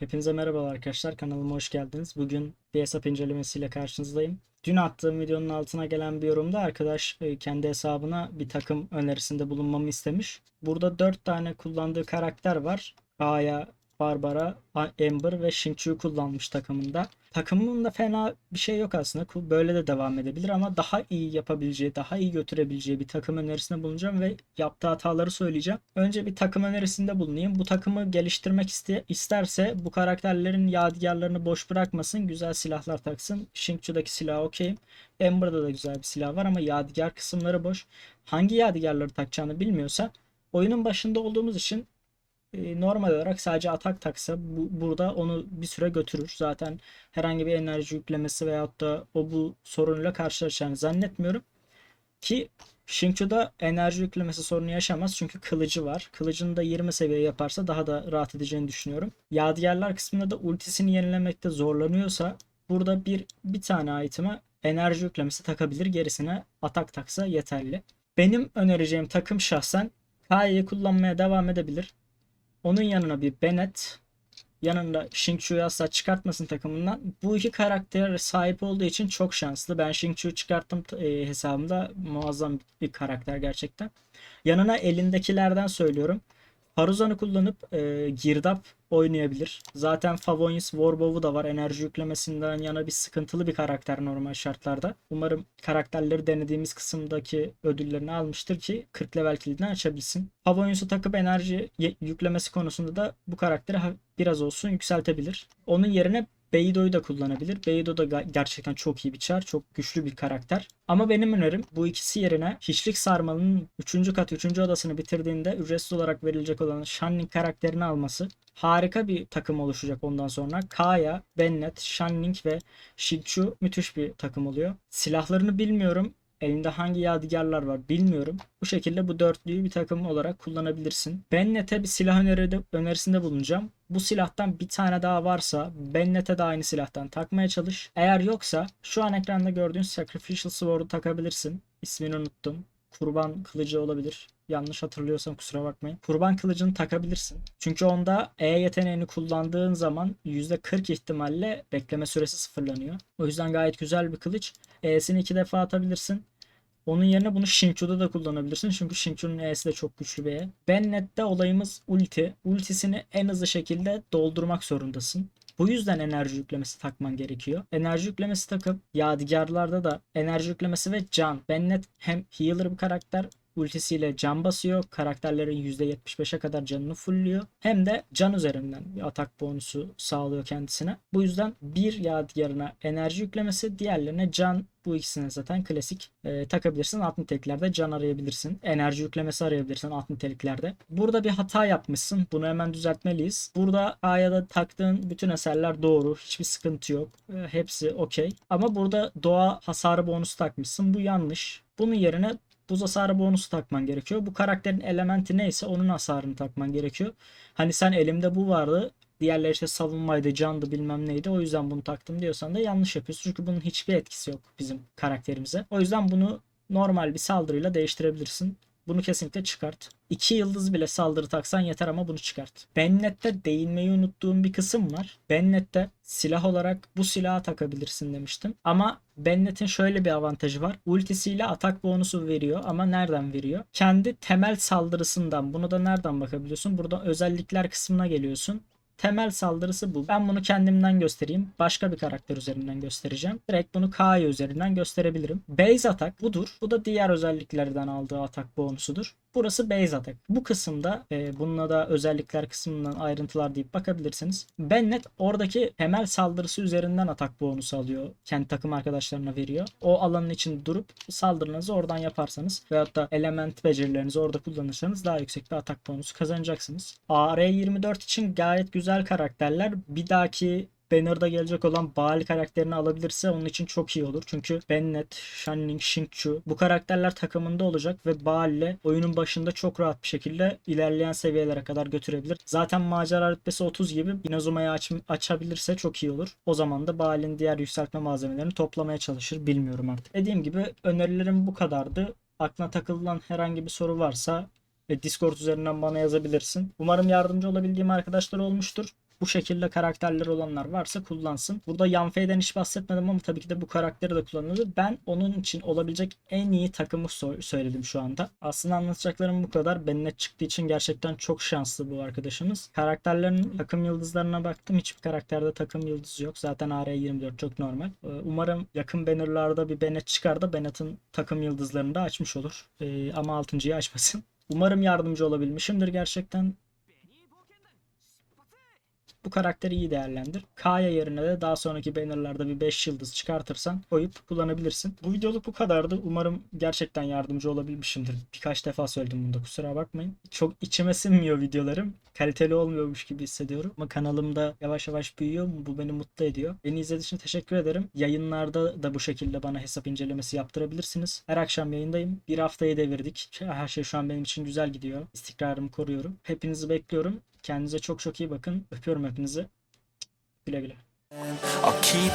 Hepinize merhabalar arkadaşlar. Kanalıma hoş geldiniz. Bugün bir hesap incelemesiyle karşınızdayım. Dün attığım videonun altına gelen bir yorumda arkadaş e, kendi hesabına bir takım önerisinde bulunmamı istemiş. Burada 4 tane kullandığı karakter var. Aya, Barbara, Amber ve Xingqiu kullanmış takımında. Takımında fena bir şey yok aslında. Böyle de devam edebilir ama daha iyi yapabileceği, daha iyi götürebileceği bir takım önerisinde bulunacağım ve yaptığı hataları söyleyeceğim. Önce bir takım önerisinde bulunayım. Bu takımı geliştirmek iste- isterse bu karakterlerin yadigarlarını boş bırakmasın. Güzel silahlar taksın. Xingqiu'daki silah okeyim. Amber'da da güzel bir silah var ama yadigar kısımları boş. Hangi yadigarları takacağını bilmiyorsa oyunun başında olduğumuz için e, normal olarak sadece atak taksa bu, burada onu bir süre götürür. Zaten herhangi bir enerji yüklemesi veyahut da o bu sorunuyla karşılaşacağını zannetmiyorum. Ki Xingqiu'da enerji yüklemesi sorunu yaşamaz çünkü kılıcı var. Kılıcını da 20 seviye yaparsa daha da rahat edeceğini düşünüyorum. Yadigarlar kısmında da ultisini yenilemekte zorlanıyorsa burada bir bir tane item'a enerji yüklemesi takabilir. Gerisine atak taksa yeterli. Benim önereceğim takım şahsen Kai'yi kullanmaya devam edebilir. Onun yanına bir Bennett, yanında Xingqiu'yu asla çıkartmasın takımından. Bu iki karaktere sahip olduğu için çok şanslı. Ben Xingqiu'yu çıkarttım e, hesabımda. Muazzam bir karakter gerçekten. Yanına elindekilerden söylüyorum. Faruzan'ı kullanıp e, girdap oynayabilir. Zaten Favonius Warbow'u da var. Enerji yüklemesinden yana bir sıkıntılı bir karakter normal şartlarda. Umarım karakterleri denediğimiz kısımdaki ödüllerini almıştır ki 40 level kilidini açabilsin. Favonius'u takıp enerji yüklemesi konusunda da bu karakteri biraz olsun yükseltebilir. Onun yerine Beido'yu da kullanabilir. Beido da gerçekten çok iyi bir çar. Çok güçlü bir karakter. Ama benim önerim bu ikisi yerine Hiçlik Sarmalı'nın 3. kat 3. odasını bitirdiğinde ücretsiz olarak verilecek olan Shanning karakterini alması. Harika bir takım oluşacak ondan sonra. Kaya, Bennett, Shanning ve Xingqiu müthiş bir takım oluyor. Silahlarını bilmiyorum. Elinde hangi yadigarlar var bilmiyorum. Bu şekilde bu dörtlüyü bir takım olarak kullanabilirsin. Bennett'e bir silah öneride, önerisinde bulunacağım. Bu silahtan bir tane daha varsa Bennett'e de aynı silahtan takmaya çalış. Eğer yoksa şu an ekranda gördüğün Sacrificial Sword'u takabilirsin. İsmini unuttum. Kurban kılıcı olabilir. Yanlış hatırlıyorsam kusura bakmayın. Kurban kılıcını takabilirsin. Çünkü onda E yeteneğini kullandığın zaman %40 ihtimalle bekleme süresi sıfırlanıyor. O yüzden gayet güzel bir kılıç. E'sini iki defa atabilirsin. Onun yerine bunu Xingqiu'da da kullanabilirsin. Çünkü Xingqiu'nun E'si de çok güçlü bir E. Bennet'te olayımız ulti. Ultisini en hızlı şekilde doldurmak zorundasın. Bu yüzden enerji yüklemesi takman gerekiyor. Enerji yüklemesi takıp yadigarlarda da enerji yüklemesi ve can. Bennet hem healer bir karakter ultisiyle can basıyor. Karakterlerin %75'e kadar canını fullüyor. Hem de can üzerinden bir atak bonusu sağlıyor kendisine. Bu yüzden bir yadigarına enerji yüklemesi, diğerlerine can bu ikisine zaten klasik e, takabilirsin. Alt niteliklerde can arayabilirsin. Enerji yüklemesi arayabilirsin alt niteliklerde. Burada bir hata yapmışsın. Bunu hemen düzeltmeliyiz. Burada A'ya da taktığın bütün eserler doğru. Hiçbir sıkıntı yok. E, hepsi okey. Ama burada doğa hasarı bonusu takmışsın. Bu yanlış. Bunun yerine buz hasarı bonusu takman gerekiyor. Bu karakterin elementi neyse onun hasarını takman gerekiyor. Hani sen elimde bu vardı. Diğerleri işte savunmaydı, candı bilmem neydi. O yüzden bunu taktım diyorsan da yanlış yapıyorsun. Çünkü bunun hiçbir etkisi yok bizim karakterimize. O yüzden bunu normal bir saldırıyla değiştirebilirsin. Bunu kesinlikle çıkart. İki yıldız bile saldırı taksan yeter ama bunu çıkart. Bennet'te değinmeyi unuttuğum bir kısım var. Bennet'te silah olarak bu silahı takabilirsin demiştim. Ama Bennett'in şöyle bir avantajı var. Ultisiyle atak bonusu veriyor ama nereden veriyor? Kendi temel saldırısından. Bunu da nereden bakabiliyorsun? Burada özellikler kısmına geliyorsun. Temel saldırısı bu. Ben bunu kendimden göstereyim. Başka bir karakter üzerinden göstereceğim. Direkt bunu Kaya üzerinden gösterebilirim. Base atak budur. Bu da diğer özelliklerden aldığı atak bonusudur. Burası base atak. Bu kısımda e, bununla da özellikler kısmından ayrıntılar deyip bakabilirsiniz. Bennet oradaki temel saldırısı üzerinden atak bonusu alıyor. Kendi takım arkadaşlarına veriyor. O alanın içinde durup saldırınızı oradan yaparsanız veyahut da element becerilerinizi orada kullanırsanız daha yüksek bir atak bonusu kazanacaksınız. AR24 için gayet güzel karakterler. Bir dahaki Banner'da gelecek olan Baal karakterini alabilirse onun için çok iyi olur. Çünkü Bennet, Shanning, Xingqiu bu karakterler takımında olacak ve Baal ile oyunun başında çok rahat bir şekilde ilerleyen seviyelere kadar götürebilir. Zaten macera rütbesi 30 gibi Inazuma'yı aç, açabilirse çok iyi olur. O zaman da Baal'in diğer yükseltme malzemelerini toplamaya çalışır. Bilmiyorum artık. Dediğim gibi önerilerim bu kadardı. Aklına takılan herhangi bir soru varsa ve Discord üzerinden bana yazabilirsin. Umarım yardımcı olabildiğim arkadaşlar olmuştur. Bu şekilde karakterler olanlar varsa kullansın. Burada Yanfei'den hiç bahsetmedim ama tabii ki de bu karakteri de kullanılır. Ben onun için olabilecek en iyi takımı söyledim şu anda. Aslında anlatacaklarım bu kadar. Benimle çıktığı için gerçekten çok şanslı bu arkadaşımız. Karakterlerin takım yıldızlarına baktım. Hiçbir karakterde takım yıldızı yok. Zaten AR24 çok normal. Ee, Umarım yakın bannerlarda bir Bennett çıkar da Bennett'ın takım yıldızlarını da açmış olur. Ee, ama 6.yı açmasın. Umarım yardımcı olabilmişimdir gerçekten. Bu karakteri iyi değerlendir. K'ya yerine de daha sonraki bannerlarda bir 5 yıldız çıkartırsan koyup kullanabilirsin. Bu videoluk bu kadardı. Umarım gerçekten yardımcı olabilmişimdir. Birkaç defa söyledim bunu da kusura bakmayın. Çok içime sinmiyor videolarım. Kaliteli olmuyormuş gibi hissediyorum. Ama kanalımda yavaş yavaş büyüyor. Bu beni mutlu ediyor. Beni izlediğiniz için teşekkür ederim. Yayınlarda da bu şekilde bana hesap incelemesi yaptırabilirsiniz. Her akşam yayındayım. Bir haftayı devirdik. Her şey şu an benim için güzel gidiyor. İstikrarımı koruyorum. Hepinizi bekliyorum. Kendinize çok çok iyi bakın. Öpüyorum hepinizi. Güle güle. I'll keep.